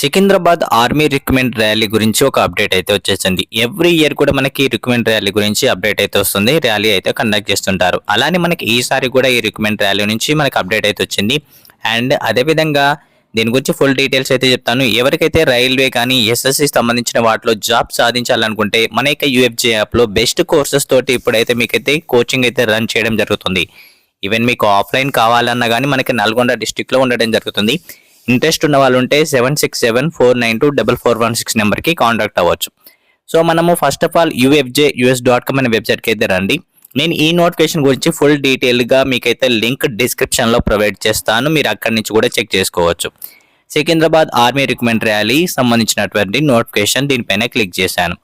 Secunderabad army recruitment rally గురించి ఒక update అయితే వచ్చేసింది. ఎవ్రీ ఇయర్ కూడా మనకి రిక్రూట్మెంట్ ర్యాలీ గురించి అప్డేట్ అయితే వస్తుంది. ర్యాలీ అయితే కండక్ట్ చేస్తుంటారు. అలానే మనకి ఈసారి కూడా ఈ రిక్రూట్మెంట్ ర్యాలీ నుంచి మనకి అప్డేట్ అయితే వచ్చింది. అండ్ అదేవిధంగా దీని గురించి ఫుల్ డీటెయిల్స్ అయితే చెప్తాను. ఎవరికైతే రైల్వే కానీ ఎస్ఎస్సి సంబంధించిన వాటిలో జాబ్ సాధించాలనుకుంటే మన యొక్క యూఎఫ్జే యాప్లో బెస్ట్ కోర్సెస్ తోటి ఇప్పుడైతే మీకైతే కోచింగ్ అయితే రన్ చేయడం జరుగుతుంది. ఈవెన్ మీకు ఆఫ్లైన్ కావాలన్నా కానీ మనకి నల్గొండ డిస్టిక్లో ఉండడం జరుగుతుంది. ఇంట్రెస్ట్ ఉన్న వాళ్ళు ఉంటే seven six seven four nine two double four one six నెంబర్కి కాంటాక్ట్ అవ్వచ్చు. సో మనము first of all UFJ US dot com అనే వెబ్సైట్కి అయితే రండి. నేను ఈ నోటిఫికేషన్ గురించి ఫుల్ డీటెయిల్గా మీకైతే లింక్ డిస్క్రిప్షన్లో ప్రొవైడ్ చేస్తాను. మీరు అక్కడి నుంచి కూడా చెక్ చేసుకోవచ్చు. సికింద్రాబాద్ ఆర్మీ రిక్రూట్మెంట్ ర్యాలీ సంబంధించినటువంటి నోటిఫికేషన్ దీనిపైన క్లిక్ చేశాను.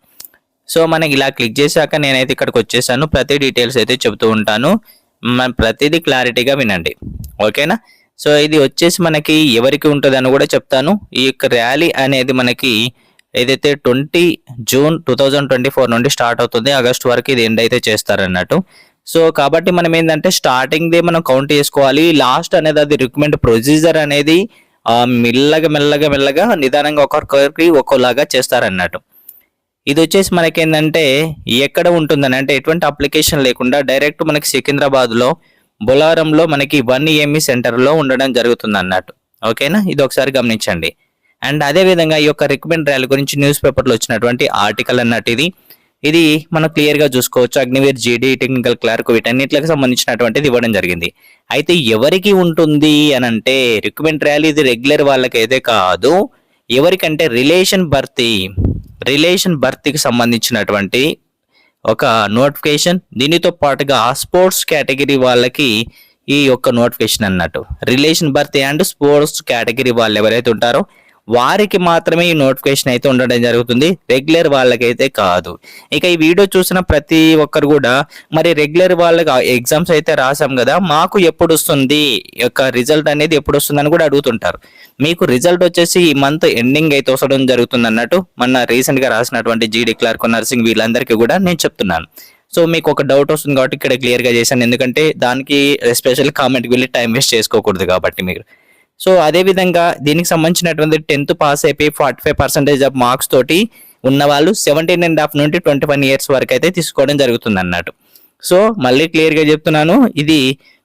సో మనం ఇలా క్లిక్ చేశాక నేనైతే ఇక్కడికి వచ్చేసాను. ప్రతి డీటెయిల్స్ అయితే చెబుతూ ఉంటాను. మన ప్రతిదీ క్లారిటీగా వినండి. ఓకేనా? సో ఇది వచ్చేసి మనకి ఎవరికి ఉంటుంది అని కూడా చెప్తాను. ఈ యొక్క ర్యాలీ అనేది మనకి ఏదైతే twenty June two thousand twenty four నుండి స్టార్ట్ అవుతుంది ఆగస్ట్ వరకు ఇది ఎండ్ అయితే చేస్తారన్నట్టు. సో కాబట్టి మనం ఏంటంటే స్టార్టింగ్దే మనం కౌంట్ చేసుకోవాలి. లాస్ట్ అనేది అది రిక్రూట్మెంట్ ప్రొసీజర్ అనేది మెల్లగా మెల్లగా మెల్లగా నిదానంగా ఒక్కొక్కరికి ఒక్కోలాగా చేస్తారన్నట్టు. ఇది వచ్చేసి మనకి ఏంటంటే ఎక్కడ ఉంటుందని అంటే ఎటువంటి అప్లికేషన్ లేకుండా డైరెక్ట్ మనకి సికింద్రాబాద్లో బొలారంలో మనకి వన్ ఈఎంఈ సెంటర్లో ఉండడం జరుగుతుంది అన్నట్టు ఓకేనా? ఇది ఒకసారి గమనించండి. అండ్ అదే విధంగా ఈ యొక్క రికమెండ్ ర్యాలీ గురించి న్యూస్ పేపర్లో వచ్చినటువంటి ఆర్టికల్ అన్నట్టు ఇది. ఇది మనం క్లియర్గా చూసుకోవచ్చు. అగ్నివీర్ జీడీ టెక్నికల్ క్లర్క్ వీటన్నిటికి సంబంధించినటువంటిది ఇవ్వడం జరిగింది. అయితే ఎవరికి ఉంటుంది అని అంటే రిక్రూట్మెంట్ ర్యాలీ ఇది రెగ్యులర్ వాళ్ళకైతే కాదు. ఎవరికంటే రిలేషన్ భర్తీ రిలేషన్ భర్తీకి సంబంధించినటువంటి ఒక నోటిఫికేషన్ దీనితో పాటుగా స్పోర్ట్స్ కేటగిరీ వాళ్ళకి ఈ యొక్క నోటిఫికేషన్ అన్నట్టు. Relation birth and sports category వాళ్ళు ఎవరైతే ఉంటారో వారికి మాత్రమే ఈ నోటిఫికేషన్ అయితే ఉండడం జరుగుతుంది. రెగ్యులర్ వాళ్ళకైతే కాదు. ఇక ఈ వీడియో చూసిన ప్రతి ఒక్కరు కూడా మరి రెగ్యులర్ వాళ్ళకి ఎగ్జామ్స్ అయితే రాసాం కదా మాకు ఎప్పుడు వస్తుంది యొక్క రిజల్ట్ అనేది ఎప్పుడు వస్తుందని కూడా అడుగుతుంటారు. మీకు రిజల్ట్ వచ్చేసి ఈ మంత్ ఎండింగ్ అయితే వస్తడం జరుగుతుంది అన్నట్టు మొన్న రీసెంట్గా రాసినటువంటి జీడీ క్లర్క్ నర్సింగ్ వీళ్ళందరికీ కూడా నేను చెప్తున్నాను. సో మీకు ఒక డౌట్ వస్తుంది కాబట్టి ఇక్కడ క్లియర్గా చేశాను. ఎందుకంటే దానికి స్పెషల్ కామెంట్కి వెళ్ళి టైం వేస్ట్ చేసుకోకూడదు కాబట్టి మీరు. సో అదే విధంగా దీనికి సంబంధించినటువంటి టెన్త్ పాస్ అయిపోయి forty five percentage of marks తోటి ఉన్న వాళ్ళు సెవెంటీన్ అండ్ హాఫ్ నుండి ట్వంటీ వన్ ఇయర్స్ వరకు అయితే తీసుకోవడం జరుగుతుంది అన్నట్టు సో మళ్ళీ క్లియర్గా చెప్తున్నాను ఇది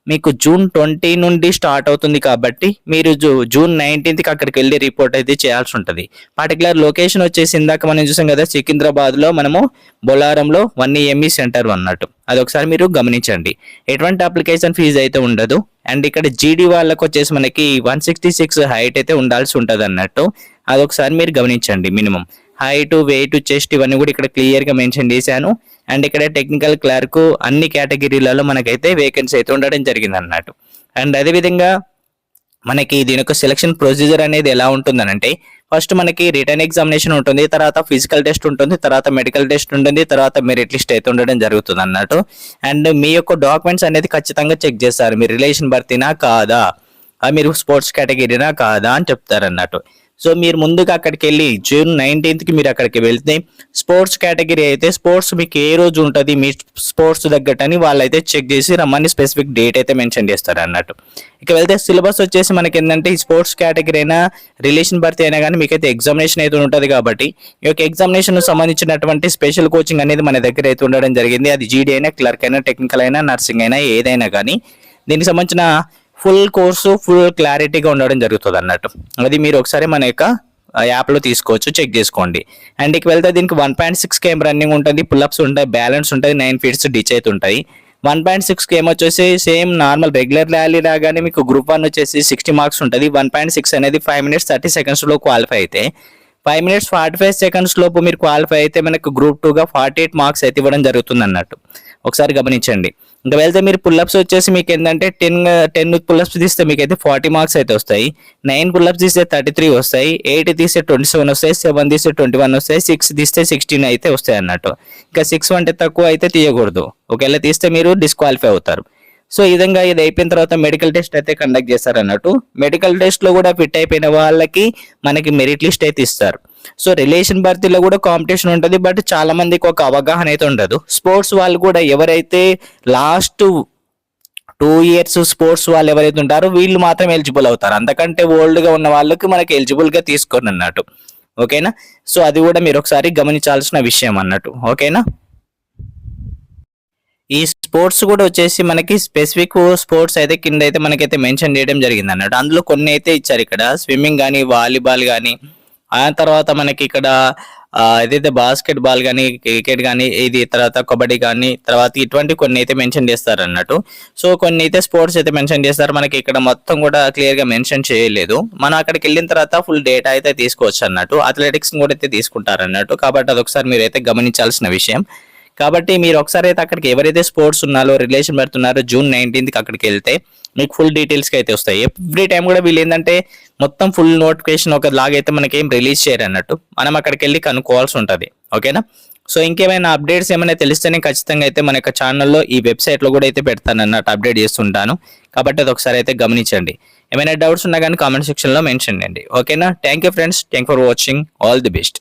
మీకు జూన్ ట్వంటీ నుండి స్టార్ట్ అవుతుంది కాబట్టి మీరు జూ జూన్ నైన్టీన్త్కి అక్కడికి వెళ్ళి రిపోర్ట్ అయితే చేయాల్సి ఉంటుంది. పర్టికులర్ లొకేషన్ వచ్చేసి ఇందాక మనం చూసాం కదా సికింద్రాబాద్లో మనము బొలారంలో వన్ ఈఎంఈ సెంటర్ అన్నట్టు. అది ఒకసారి మీరు గమనించండి. ఎటువంటి అప్లికేషన్ ఫీజు అయితే ఉండదు. అండ్ ఇక్కడ జీడీ వాళ్ళకు వచ్చేసి మనకి వన్ సిక్స్టీ సిక్స్ హైట్ అయితే ఉండాల్సి ఉంటుంది అన్నట్టు. అదొకసారి మీరు గమనించండి మినిమం. హైట్ వెయిట్ చెస్ట్ ఇవన్నీ కూడా ఇక్కడ క్లియర్గా మెన్షన్ చేశాను. అండ్ ఇక్కడ టెక్నికల్ క్లర్క్ అన్ని కేటగిరీలలో మనకైతే వేకెన్సీ అయితే ఉండడం జరిగింది అన్నట్టు అండ్ అదేవిధంగా మనకి దీని యొక్క సెలక్షన్ ప్రొసీజర్ అనేది ఎలా ఉంటుందనంటే ఫస్ట్ మనకి రిటర్న్ ఎగ్జామినేషన్ ఉంటుంది తర్వాత ఫిజికల్ టెస్ట్ ఉంటుంది తర్వాత మెడికల్ టెస్ట్ ఉంటుంది తర్వాత మెరిట్ లిస్ట్ అయితే ఉండడం జరుగుతుంది అన్నట్టు అండ్ మీ యొక్క డాక్యుమెంట్స్ అనేది ఖచ్చితంగా చెక్ చేస్తారు. మీ రిలేషన్ భర్తీనా కాదా? మీరు స్పోర్ట్స్ కేటగిరీనా కాదా అని చెప్తారు అన్నట్టు సో మీరు ముందుగా అక్కడికి వెళ్ళి జూన్ నైన్టీన్త్కి మీరు అక్కడికి వెళ్తే స్పోర్ట్స్ కేటగిరీ అయితే స్పోర్ట్స్ మీకు ఏ రోజు ఉంటుంది మీ స్పోర్ట్స్ తగ్గట్టని వాళ్ళైతే చెక్ చేసి రమ్మని స్పెసిఫిక్ డేట్ అయితే మెన్షన్ చేస్తారు అన్నట్టు. ఇక వెళ్తే సిలబస్ వచ్చేసి మనకి ఏంటంటే ఈ స్పోర్ట్స్ కేటగిరీ అయినా రిలేషన్ భర్తీ అయినా కానీ మీకైతే ఎగ్జామినేషన్ అయితే ఉంటుంది కాబట్టి ఈ యొక్క ఎగ్జామినేషన్ సంబంధించినటువంటి స్పెషల్ కోచింగ్ అనేది మన దగ్గర అయితే ఉండడం జరిగింది. అది జీడీ అయినా క్లర్క్ అయినా టెక్నికల్ అయినా నర్సింగ్ అయినా ఏదైనా కానీ దీనికి సంబంధించిన ఫుల్ కోర్సు ఫుల్ క్లారిటీగా ఉండడం జరుగుతుంది అన్నట్టు. అది మీరు ఒకసారి మన యొక్క యాప్లో తీసుకోవచ్చు చెక్ చేసుకోండి. అండ్ ఇక వెళ్తే దీనికి one point six km running ఉంటుంది పుల్అప్స్ ఉంటాయి బ్యాలెన్స్ ఉంటుంది నైన్ ఫీట్స్ డిచ్ అయితే ఉంటాయి. వన్ పాయింట్ సిక్స్ కేమ్ వచ్చేసి సేమ్ నార్మల్ రెగ్యులర్ ర్యాలీ లాగానే మీకు గ్రూప్ వన్ వచ్చేసి సిక్స్టీ మార్క్స్ ఉంటుంది. వన్ పాయింట్ సిక్స్ అనేది ఫైవ్ మినిట్స్ థర్టీ సెకండ్స్లో క్వాలిఫై అయితే. Five minutes forty five seconds లోపు మీరు క్వాలిఫై అయితే మనకు గ్రూప్ టూగా ఫార్టీ ఎయిట్ మార్క్స్ అయితే ఇవ్వడం జరుగుతుంది అన్నట్టు. ఒకసారి గమనించండి. ఇంకా వెళ్తే మీరు పుల్అప్స్ వచ్చేసి మీకు ఏంటంటే టెన్ టెన్ పుల్అప్స్ తీస్తే మీకు అయితే ఫార్టీ మార్క్స్ అయితే వస్తాయి. నైన్ పుల్అప్స్ తీస్తే థర్టీ త్రీ వస్తాయి. ఎయిట్ తీస్తే ట్వంటీ సెవెన్ వస్తాయి. సెవెన్ తీస్తే ట్వంటీ వన్ వస్తాయి. సిక్స్ తీస్తే సిక్స్టీన్ అయితే వస్తాయి అన్నట్టు. ఇంకా సిక్స్ అంటే తక్కువ అయితే తీయకూడదు. ఒకవేళ తీస్తే మీరు డిస్క్వాలిఫై అవుతారు. సో ఈ విధంగా ఇది అయిపోయిన తర్వాత మెడికల్ టెస్ట్ అయితే కండక్ట్ చేస్తారు అన్నట్టు. మెడికల్ టెస్ట్లో కూడా ఫిట్ అయిపోయిన వాళ్ళకి మనకి మెరిట్ లిస్ట్ అయితే ఇస్తారు. సో రిలేషన్ భర్తీలో కూడా కాంపిటీషన్ ఉంటుంది బట్ చాలా మందికి ఒక అవగాహన అయితే ఉండదు. స్పోర్ట్స్ వాళ్ళు కూడా ఎవరైతే లాస్ట్ టూ ఇయర్స్ స్పోర్ట్స్ వాళ్ళు ఎవరైతే ఉంటారో వీళ్ళు మాత్రం ఎలిజిబుల్ అవుతారు. అంతకంటే ఓల్డ్గా ఉన్న వాళ్ళకి మనకి ఎలిజిబుల్గా తీసుకొని అన్నట్టు. ఓకేనా సో అది కూడా మీరు ఒకసారి గమనించాల్సిన విషయం అన్నట్టు. ఓకేనా ఈ స్పోర్ట్స్ కూడా వచ్చేసి మనకి స్పెసిఫిక్ స్పోర్ట్స్ అయితే కింద అయితే మనకైతే మెన్షన్ చేయడం జరిగింది అన్నట్టు. అందులో కొన్ని అయితే ఇచ్చారు ఇక్కడ. స్విమ్మింగ్ కానీ వాలీబాల్ కానీ ఆ తర్వాత మనకి ఇక్కడ ఏదైతే బాస్కెట్ బాల్ కానీ క్రికెట్ కానీ ఇది తర్వాత కబడ్డీ కానీ తర్వాత ఇటువంటి కొన్ని అయితే మెన్షన్ చేస్తారు అన్నట్టు సో కొన్ని అయితే స్పోర్ట్స్ అయితే మెన్షన్ చేస్తారు. మనకి ఇక్కడ మొత్తం కూడా క్లియర్గా మెన్షన్ చేయలేదు. మనం అక్కడికి వెళ్ళిన తర్వాత ఫుల్ డేటా అయితే తీసుకోవచ్చు అన్నట్టు అథ్లెటిక్స్ కూడా అయితే తీసుకుంటారు అన్నట్టు కాబట్టి అదొకసారి మీరు అయితే గమనించాల్సిన విషయం. కాబట్టి మీరు ఒకసారి అయితే అక్కడికి ఎవరైతే స్పోర్ట్స్ ఉన్నారో రిలేషన్ పెడుతున్నారో జూన్ నైన్టీన్త్కి అక్కడికి వెళ్తే మీకు ఫుల్ డీటెయిల్స్కి అయితే వస్తాయి. ఎవ్రీ టైం కూడా వీళ్ళు ఏంటంటే మొత్తం ఫుల్ నోటిఫికేషన్ ఒక లాగైతే అయితే మనకి ఏం రిలీజ్ చేయరు అన్నట్టు. మనం అక్కడికి వెళ్ళి కనుక్కోవాల్సి ఉంటుంది. ఓకేనా? సో ఇంకేమైనా అప్డేట్స్ ఏమైనా తెలిస్తేనే ఖచ్చితంగా అయితే మన యొక్క ఛానల్లో ఈ వెబ్సైట్లో కూడా అయితే పెడతాను అన్నట్టు అప్డేట్ చేస్తుంటాను. కాబట్టి అది ఒకసారి అయితే గమనించండి. ఏమైనా డౌట్స్ ఉన్నా కానీ కామెంట్ సెక్షన్లో మెన్షన్ చేయండి. ఓకేనా? Thank you friends thank for watching all the best